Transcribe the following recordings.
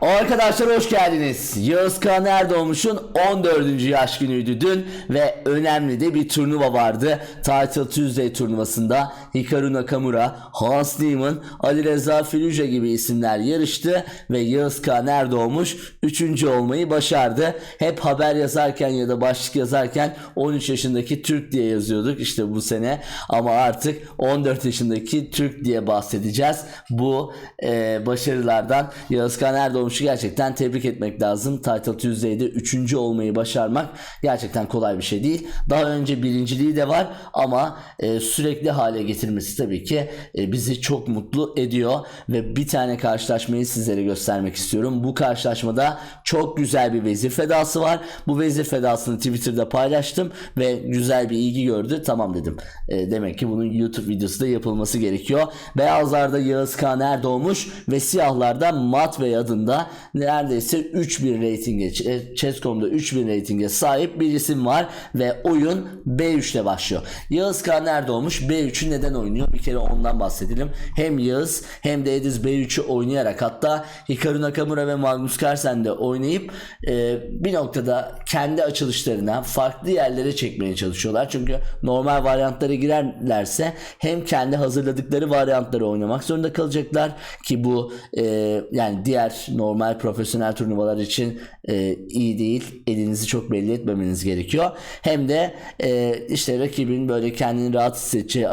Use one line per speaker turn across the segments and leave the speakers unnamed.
Arkadaşlar hoş geldiniz. Yağız Kağan Erdoğmuş'un 14. yaş günüydü dün ve önemli de bir turnuva vardı. Title Tuesday turnuvasında Hikaru Nakamura, Hans Niemann, Ali Reza Firuze gibi isimler yarıştı ve Yağız Kağan Erdoğmuş 3. olmayı başardı. Hep haber yazarken ya da başlık yazarken 13 yaşındaki Türk diye yazıyorduk işte bu sene ama artık 14 yaşındaki Türk diye bahsedeceğiz. Bu e, başarılardan Yağız Kağan Erdoğmuş'u gerçekten tebrik etmek lazım. Title Tuesday'de 3. olmayı başarmak gerçekten kolay bir şey değil. Daha önce birinciliği de var ama e, sürekli hale getirmesi tabii ki e, bizi çok mutlu ediyor ve bir tane karşılaşmayı sizlere göstermek istiyorum. Bu karşılaşmada çok güzel bir vezir fedası var. Bu vezir fedasını Twitter'da paylaştım ve güzel bir ilgi gördü. Tamam dedim. E, demek ki bunun YouTube videosu da yapılması gerekiyor. Beyazlarda Yağız Kağan Erdoğmuş ve siyahlarda Matvey adında neredeyse 3000 reytinge Ch- Chess.com'da 3000 reytinge sahip bir isim var ve oyun B3 ile başlıyor. Yağız Kağan Erdoğmuş B3'ü neden oynuyor? Bir kere ondan bahsedelim. Hem Yağız hem de Ediz B3'ü oynayarak hatta Hikaru Nakamura ve Magnus Carlsen de oynayıp e, bir noktada kendi açılışlarına farklı yerlere çekmeye çalışıyorlar. Çünkü normal varyantlara girerlerse hem kendi hazırladıkları varyantları oynamak zorunda kalacaklar ki bu e, yani diğer normal profesyonel turnuvalar için e, iyi değil. Elinizi çok belli etmemeniz gerekiyor. Hem de e, işte rakibin böyle kendini rahat hissedeceği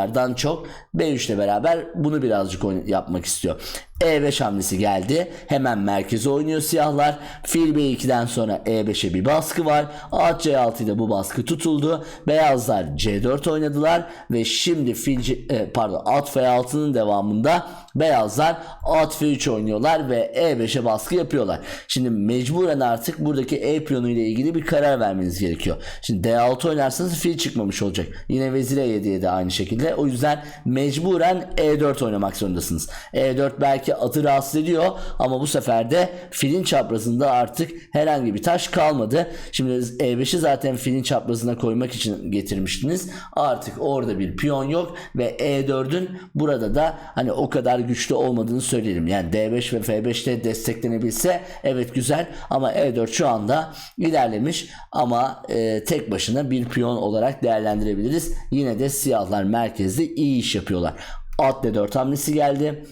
açılışlardan çok B3 ile beraber bunu birazcık yapmak istiyor. E5 hamlesi geldi. Hemen merkeze oynuyor siyahlar. Fil B2'den sonra E5'e bir baskı var. At C6 ile bu baskı tutuldu. Beyazlar C4 oynadılar ve şimdi fil C- e, pardon at F6'nın devamında beyazlar at F3 oynuyorlar ve E5'e baskı yapıyorlar. Şimdi mecburen artık buradaki E piyonu ile ilgili bir karar vermeniz gerekiyor. Şimdi D6 oynarsanız fil çıkmamış olacak. Yine vezir E7'ye de aynı şekilde. O yüzden mecburen E4 oynamak zorundasınız. E4 belki atı rahatsız ediyor ama bu sefer de filin çaprazında artık herhangi bir taş kalmadı. Şimdi E5'i zaten filin çaprazına koymak için getirmiştiniz. Artık orada bir piyon yok ve E4'ün burada da hani o kadar güçlü olmadığını söyleyelim. Yani D5 ve F5'te desteklenebilse evet güzel ama E4 şu anda ilerlemiş ama e, tek başına bir piyon olarak değerlendirebiliriz. Yine de siyahlar merkezde iyi iş yapıyorlar. At D4 hamlesi geldi.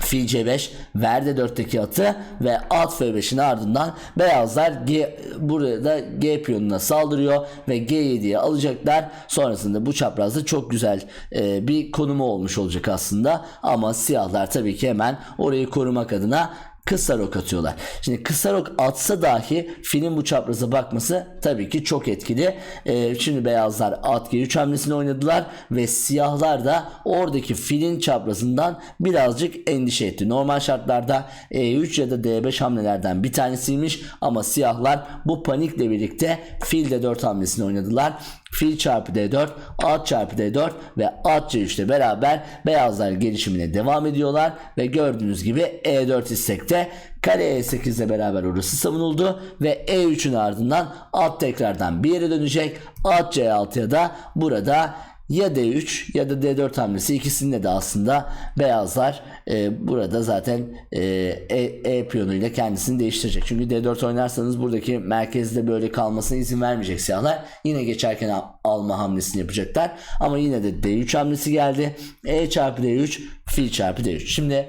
Fil C5 verdi 4'teki atı ve at F5'in ardından beyazlar G, burada da G piyonuna saldırıyor ve G7'ye alacaklar. Sonrasında bu çaprazda çok güzel e, bir konumu olmuş olacak aslında. Ama siyahlar tabii ki hemen orayı korumak adına kısa rok atıyorlar. Şimdi kısa rok atsa dahi filin bu çapraza bakması tabii ki çok etkili. Ee, şimdi beyazlar at G3 hamlesini oynadılar ve siyahlar da oradaki filin çaprazından birazcık endişe etti. Normal şartlarda E3 ya da D5 hamlelerden bir tanesiymiş ama siyahlar bu panikle birlikte fil D4 hamlesini oynadılar. Fil çarpı D4, at çarpı D4 ve at C3 ile beraber beyazlar gelişimine devam ediyorlar ve gördüğünüz gibi E4 istekte kare E8 ile beraber orası savunuldu ve E3'ün ardından at tekrardan bir yere dönecek. At C6'ya da burada ya D3 ya da D4 hamlesi ikisinde de aslında beyazlar e, burada zaten e, e, e piyonuyla kendisini değiştirecek. Çünkü D4 oynarsanız buradaki merkezde böyle kalmasına izin vermeyecek siyahlar. Yine geçerken al- alma hamlesini yapacaklar. Ama yine de D3 hamlesi geldi. E çarpı D3 fil çarpı D3. Şimdi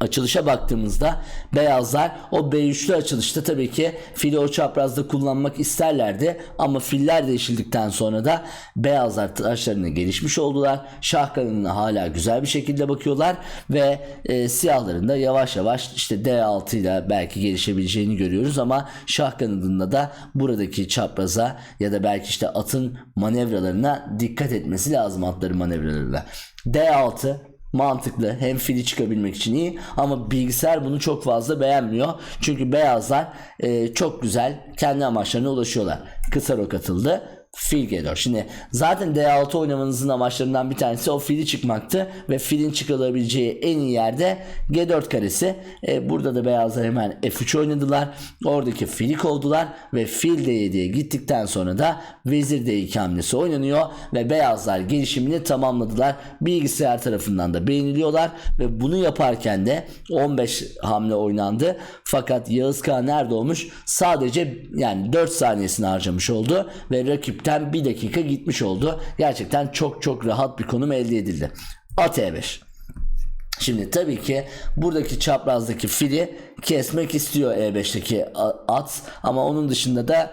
Açılışa baktığımızda beyazlar o B3'lü açılışta tabii ki fili o çaprazda kullanmak isterlerdi ama filler değişildikten sonra da beyazlar taşlarına gelişmiş oldular. Şah kanadına hala güzel bir şekilde bakıyorlar ve e, siyahların da yavaş yavaş işte D6 ile belki gelişebileceğini görüyoruz ama şah kanadında da buradaki çapraza ya da belki işte atın manevralarına dikkat etmesi lazım atların manevralarına. D6 mantıklı hem fili çıkabilmek için iyi ama bilgisayar bunu çok fazla beğenmiyor. Çünkü beyazlar e, çok güzel kendi amaçlarına ulaşıyorlar. Kısa rok atıldı. Fil G4. Şimdi zaten D6 oynamanızın amaçlarından bir tanesi o fili çıkmaktı ve filin çıkılabileceği en iyi yerde G4 karesi. E, burada da beyazlar hemen F3 oynadılar. Oradaki fili kovdular ve fil D7'ye gittikten sonra da vezir D2 hamlesi oynanıyor ve beyazlar gelişimini tamamladılar. Bilgisayar tarafından da beğeniliyorlar ve bunu yaparken de 15 hamle oynandı. Fakat Yağız Kağan nerede olmuş? Sadece yani 4 saniyesini harcamış oldu ve rakipten 1 dakika gitmiş oldu. Gerçekten çok çok rahat bir konum elde edildi. At E5. Şimdi tabii ki buradaki çaprazdaki fili kesmek istiyor E5'teki a- at ama onun dışında da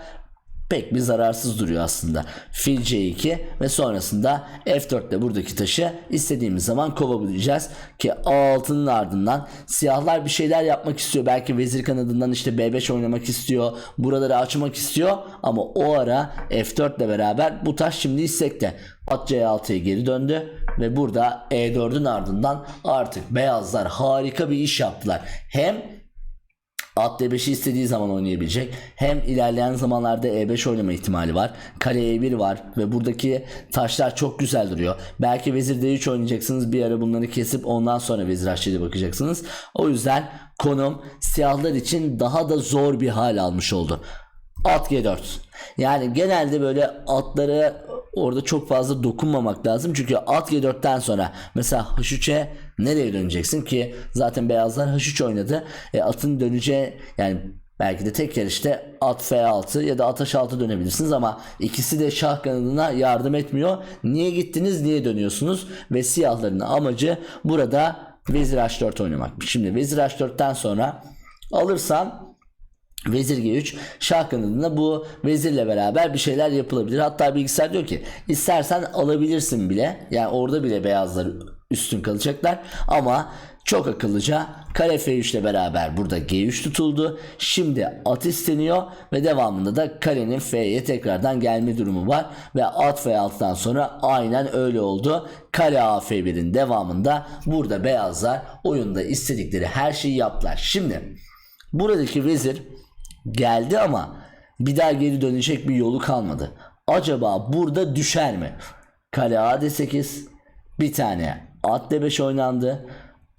pek bir zararsız duruyor aslında. Fil C2 ve sonrasında F4 ile buradaki taşı istediğimiz zaman kovabileceğiz ki A6'nın ardından siyahlar bir şeyler yapmak istiyor. Belki vezir kanadından işte B5 oynamak istiyor. Buraları açmak istiyor ama o ara F4 ile beraber bu taş şimdi istekte. At C6'ya geri döndü ve burada E4'ün ardından artık beyazlar harika bir iş yaptılar. Hem At D5'i istediği zaman oynayabilecek. Hem ilerleyen zamanlarda E5 oynama ihtimali var. Kale E1 var ve buradaki taşlar çok güzel duruyor. Belki vezir D3 oynayacaksınız. Bir ara bunları kesip ondan sonra vezir H7'ye bakacaksınız. O yüzden konum siyahlar için daha da zor bir hal almış oldu. At G4. Yani genelde böyle atları orada çok fazla dokunmamak lazım. Çünkü at G4'ten sonra mesela H3'e nereye döneceksin ki zaten beyazlar H3 oynadı. E, atın döneceği yani belki de tek yarışta at F6 ya da at H6 dönebilirsiniz ama ikisi de şah kanadına yardım etmiyor. Niye gittiniz niye dönüyorsunuz ve siyahların amacı burada vezir H4 oynamak. Şimdi vezir H4'ten sonra alırsan Vezir G3 şah kanadında bu vezirle beraber bir şeyler yapılabilir. Hatta bilgisayar diyor ki istersen alabilirsin bile. Yani orada bile beyazlar üstün kalacaklar. Ama çok akıllıca kare F3 ile beraber burada G3 tutuldu. Şimdi at isteniyor ve devamında da karenin F'ye tekrardan gelme durumu var. Ve at F6'dan sonra aynen öyle oldu. Kale A F1'in devamında burada beyazlar oyunda istedikleri her şeyi yaptılar. Şimdi buradaki vezir geldi ama bir daha geri dönecek bir yolu kalmadı. Acaba burada düşer mi? Kale A D8 bir tane at D5 oynandı.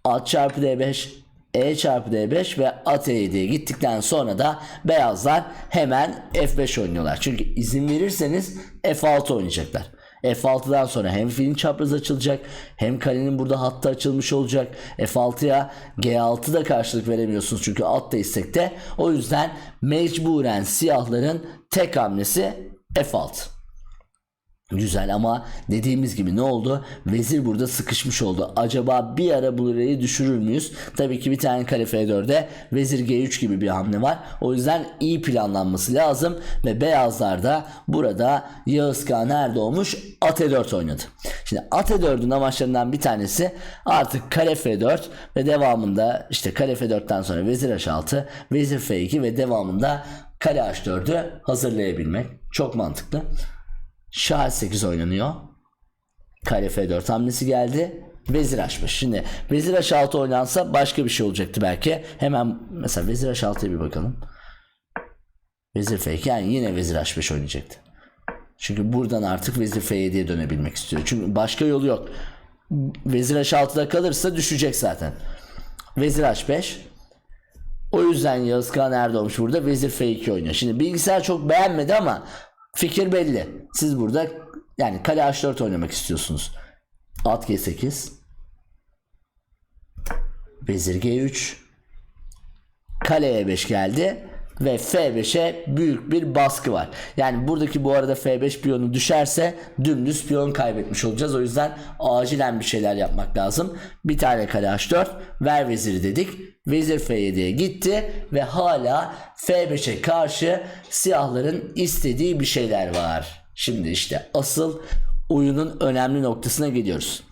At çarpı D5 E çarpı D5 ve at E7'ye gittikten sonra da beyazlar hemen F5 oynuyorlar. Çünkü izin verirseniz F6 oynayacaklar. F6'dan sonra hem filin çapraz açılacak hem kalenin burada hattı açılmış olacak. F6'ya G6 da karşılık veremiyorsunuz çünkü at da istekte. O yüzden mecburen siyahların tek hamlesi F6. Güzel ama dediğimiz gibi ne oldu? Vezir burada sıkışmış oldu. Acaba bir ara burayı düşürür müyüz? Tabii ki bir tane kale F4'e vezir G3 gibi bir hamle var. O yüzden iyi planlanması lazım ve beyazlar da burada Yağız Kağan nerede olmuş? At E4 oynadı. Şimdi At E4'ün amaçlarından bir tanesi artık kale F4 ve devamında işte kale F4'ten sonra vezir H6, vezir F2 ve devamında kale H4'ü hazırlayabilmek. Çok mantıklı. Şah 8 oynanıyor. Kale F4 hamlesi geldi. Vezir H5. Şimdi Vezir H6 oynansa başka bir şey olacaktı belki. Hemen mesela Vezir H6'ya bir bakalım. Vezir F2 yani yine Vezir H5 oynayacaktı. Çünkü buradan artık Vezir F7'ye dönebilmek istiyor. Çünkü başka yolu yok. Vezir H6'da kalırsa düşecek zaten. Vezir H5. O yüzden Yağız Kağan nerede olmuş burada? Vezir F2 oynuyor. Şimdi bilgisayar çok beğenmedi ama fikir belli. Siz burada yani kale H4 oynamak istiyorsunuz. At G8. Vezir G3. Kale E5 geldi. Ve F5'e büyük bir baskı var. Yani buradaki bu arada F5 piyonu düşerse dümdüz piyon kaybetmiş olacağız. O yüzden acilen bir şeyler yapmak lazım. Bir tane kale H4 ver veziri dedik. Vezir F7'ye gitti ve hala F5'e karşı siyahların istediği bir şeyler var. Şimdi işte asıl oyunun önemli noktasına geliyoruz.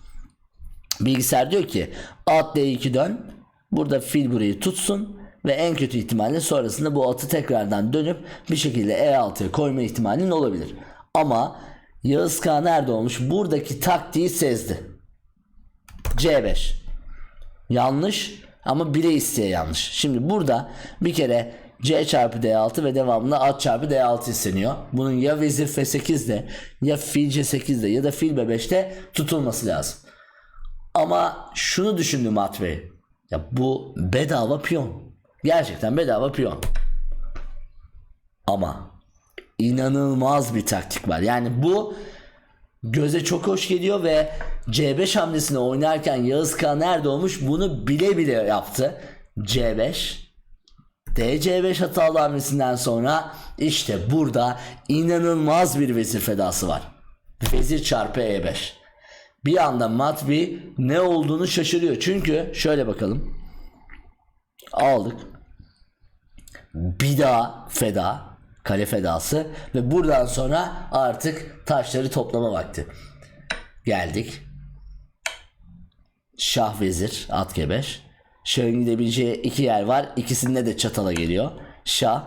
Bilgisayar diyor ki at D2 dön. Burada fil burayı tutsun ve en kötü ihtimalle sonrasında bu atı tekrardan dönüp bir şekilde E6'ya koyma ihtimalin olabilir. Ama Yağız Kağan nerede olmuş? Buradaki taktiği sezdi. C5. Yanlış ama bile isteye yanlış. Şimdi burada bir kere C çarpı D6 ve devamında at çarpı D6 isteniyor. Bunun ya vezir F8'de ya fil C8'de ya da fil B5'te tutulması lazım. Ama şunu düşündüm At Bey. Ya bu bedava piyon. Gerçekten bedava piyon. Ama inanılmaz bir taktik var. Yani bu göze çok hoş geliyor ve C5 hamlesini oynarken Yağız Kağan Erdoğmuş bunu bile bile yaptı. C5 DC5 hatalı hamlesinden sonra işte burada inanılmaz bir vezir fedası var. Vezir çarpı E5. Bir anda Matvi ne olduğunu şaşırıyor. Çünkü şöyle bakalım. Aldık. Bir daha feda. Kale fedası. Ve buradan sonra artık taşları toplama vakti. Geldik. Şah vezir at G5. Şahın gidebileceği iki yer var. İkisinde de çatala geliyor. Şah.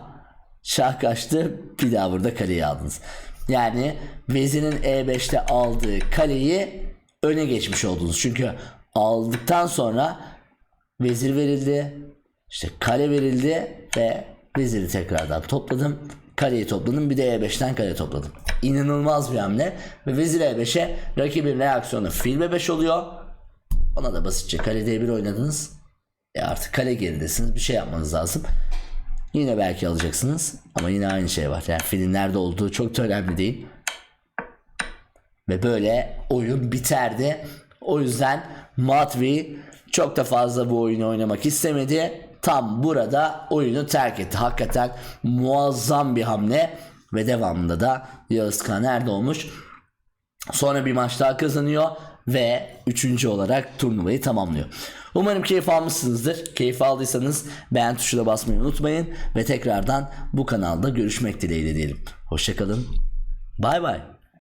Şah kaçtı. Bir daha burada kaleyi aldınız. Yani vezirin E5'te aldığı kaleyi öne geçmiş oldunuz. Çünkü aldıktan sonra vezir verildi. işte kale verildi ve veziri tekrardan topladım. Kaleyi topladım. Bir de E5'ten kale topladım. İnanılmaz bir hamle. Ve vezir E5'e rakibin reaksiyonu fil B5 oluyor. Ona da basitçe kale D1 oynadınız. E artık kale geridesiniz. Bir şey yapmanız lazım. Yine belki alacaksınız. Ama yine aynı şey var. Yani filin nerede olduğu çok da önemli değil. Ve böyle oyun biterdi. O yüzden Matvi çok da fazla bu oyunu oynamak istemedi. Tam burada oyunu terk etti. Hakikaten muazzam bir hamle. Ve devamında da Yağız Kağan Erdoğmuş Sonra bir maç daha kazanıyor ve üçüncü olarak turnuvayı tamamlıyor. Umarım keyif almışsınızdır. Keyif aldıysanız beğen tuşuna basmayı unutmayın ve tekrardan bu kanalda görüşmek dileğiyle diyelim. Hoşçakalın. Bay bay.